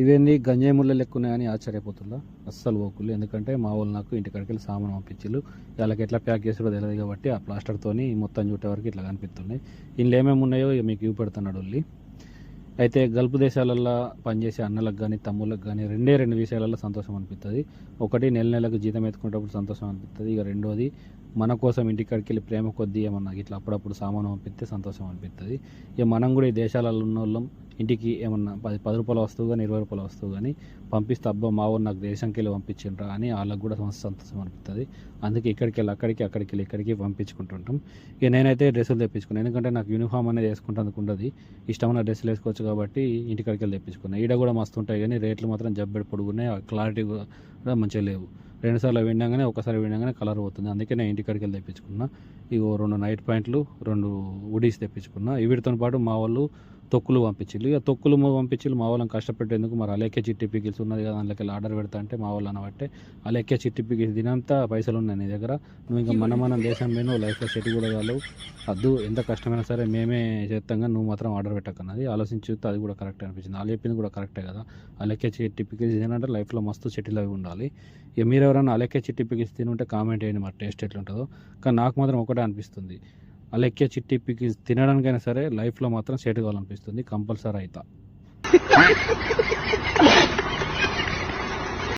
ఇవేంది గంజాయి ముళ్ళ లెక్క ఆశ్చర్యపోతున్నా. అస్సలు ఓకులు ఎందుకంటే మా వాళ్ళు నాకు ఇంటికాడికి వెళ్ళి సామాన్ పంపించారు వాళ్ళకి ఎట్లా ప్యాక్ చేసారో తెలియదు కాబట్టి ఆ ప్లాస్టర్తోని మొత్తం చుట్టే వరకు ఇట్లా కనిపిస్తున్నాయి. ఇందులో ఏమేమి ఉన్నాయో ఇక మీకు చూపెడుతున్నాడు వెళ్ళి అయితే గల్ఫ్ దేశాలల్లో పనిచేసే అన్నలకు కానీ తమ్ముళ్ళకి కానీ రెండే రెండు విషయాలలో సంతోషం అనిపిస్తుంది ఒకటి నెల నెలకు జీతం ఎత్తుకునేటప్పుడు సంతోషం అనిపిస్తుంది ఇక రెండోది మన కోసం ఇంటికాడికి వెళ్ళి ప్రేమ కొద్దీ ఏమన్నా ఇట్లా అప్పుడప్పుడు సామాను పంపిస్తే సంతోషం అనిపిస్తుంది ఇక మనం కూడా ఈ దేశాలలో ఉన్న వాళ్ళం ఇంటికి ఏమన్నా పది పది రూపాయల వస్తువు కానీ ఇరవై రూపాయల వస్తువు కానీ పంపిస్తే అబ్బా మా ఊరు నాకు దేశంకి వెళ్ళి పంపించిండ్రా అని వాళ్ళకి కూడా సంతోషం అనిపిస్తుంది అందుకే ఇక్కడికి వెళ్ళి అక్కడికి అక్కడికి వెళ్ళి ఇక్కడికి పంపించుకుంటుంటాం ఇక నేనైతే డ్రెస్సులు తెప్పించుకున్నాను ఎందుకంటే నాకు యూనిఫామ్ అనేది వేసుకుంటానికి ఉండదు. ఇష్టమైన డ్రెస్సులు వేసుకోవచ్చు కాబట్టి ఇంటికాడికి వెళ్ళి తెప్పించుకున్నాను ఈడ కూడా మస్తు ఉంటాయి కానీ రేట్లు మాత్రం జబ్బెడు పొడుగున్నాయి. క్లారిటీ కూడా మంచిగా లేవు. రెండుసార్లు విండగానే ఒకసారి విండగానే కలర్ పోతుంది. అందుకే నేను ఇంటికాడికి వెళ్ళి తెప్పించుకున్నా. ఇగో రెండు నైట్ పాయింట్లు రెండు ఉడీస్ తెప్పించుకున్నా. వీటితో పాటు మా వాళ్ళు తొక్కులు పంపించిల్లు ఇక తొక్కులు పంపించిల్లు మా వాళ్ళని కష్టపెట్టేందుకు మరి అలేకే చిట్టి పికిల్స్ ఉన్నది కదా అందులోకి వెళ్ళి ఆర్డర్ పెడతా అంటే మా వాళ్ళు అనబట్టే అలేకే చిట్టి పికిల్స్ దినంతా పైసలు ఉన్నాయి నీ దగ్గర. నువ్వు ఇంకా మన మన దేశం మీద లైఫ్లో సెట్ కూడా కాదు అద్దు ఎంత కష్టమైనా సరే మేమే చేస్తాం కానీ నువ్వు మాత్రం ఆర్డర్ పెట్టకన్నది. ఆలోచించి చూస్తే అది కూడా కరెక్ట్ అనిపించింది వాళ్ళు చెప్పింది కూడా కరెక్టే కదా. అలెక్కే చిట్టి పికిల్స్ తినంటే లైఫ్లో మస్తు సెటిల్ అవి ఉండాలి. ఇక మీరు ఎవరైనా అలెక్కే చిట్టి పికిల్స్ తినుంటే కామెంట్ చేయండి మరి టేస్ట్ ఎట్లుంటుందో. కానీ నాకు మాత్రం ఒకటే అనిపిస్తుంది. అలెక్కే చిట్టి పికిల్స్ తినడానికైనా సరే లైఫ్లో మాత్రం సెట్ కావాలనిపిస్తుంది. కంపల్సరీ అవుతా